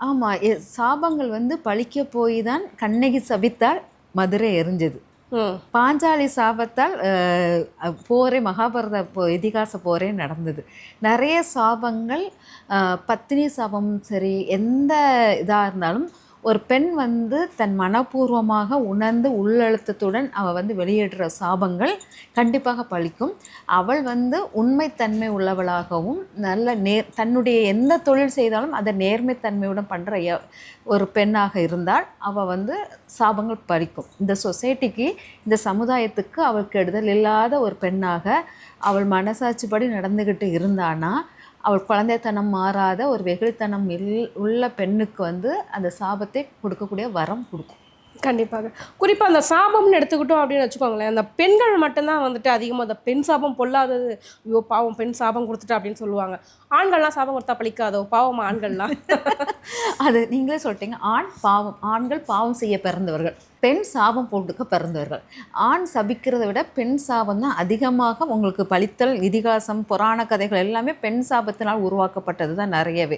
ஆமாம் சாபங்கள் வந்து பழிக்க போய் தான் கண்ணகி சபித்தால் மதுரை எரிஞ்சது. பாஞ்சாலி சாபத்தால் போரே மகாபாரத போ இதிகாச போரே நடந்தது. நிறைய சாபங்கள் பத்தினி சாபம் சரி எந்த இதாக இருந்தாலும் ஒரு பெண் வந்து தன் மனப்பூர்வமாக உணர்ந்து உள்ளழுத்தத்துடன் அவள் வந்து வெளியிடுற சாபங்கள் கண்டிப்பாக பழிக்கும் அவள் வந்து உண்மைத்தன்மை உள்ளவளாகவும் நல்ல நேர் தன்னுடைய எந்த தொழில் செய்தாலும் அதை நேர்மைத்தன்மையுடன் பண்ணுற ஒரு பெண்ணாக இருந்தால் அவள் வந்து சாபங்கள் பறிக்கும் இந்த சொசைட்டிக்கு இந்த சமுதாயத்துக்கு அவள் கெடுதல் இல்லாத ஒரு பெண்ணாக அவள் மனசாட்சிப்படி நடந்துக்கிட்டு இருந்தானா அவள் குழந்தைத்தனம் மாறாத ஒரு வெகுளித்தனம் இல் உள்ள பெண்ணுக்கு வந்து அந்த சாபத்தை கொடுக்கக்கூடிய வரம் கொடுக்கும். கண்டிப்பாக. குறிப்பாக அந்த சாபம்னு எடுத்துக்கிட்டோம் அப்படின்னு வச்சுக்கோங்களேன் அந்த பெண்கள் மட்டும்தான் வந்துட்டு அதிகமாக அந்த பெண் சாபம் பொல்லாதது. ஐயோ பாவம் பெண் சாபம் கொடுத்துட்டா அப்படின்னு சொல்லுவாங்க. ஆண்கள்லாம் சாபம் கொடுத்தா பழிக்காதோ? பாவம் ஆண்கள்லாம்? அது நீங்களே சொல்லிட்டீங்க. ஆண் பாவம் ஆண்கள் பாவம் செய்ய பிறந்தவர்கள். பெண் சாபம் போட்டுக்க பிறந்தவர்கள். ஆண் சபிக்கிறதை விட பெண் சாபம் தான் அதிகமாக உங்களுக்கு பழித்தல் இதிகாசம் புராண கதைகள் எல்லாமே பெண் சாபத்தினால் உருவாக்கப்பட்டது தான் நிறையவே.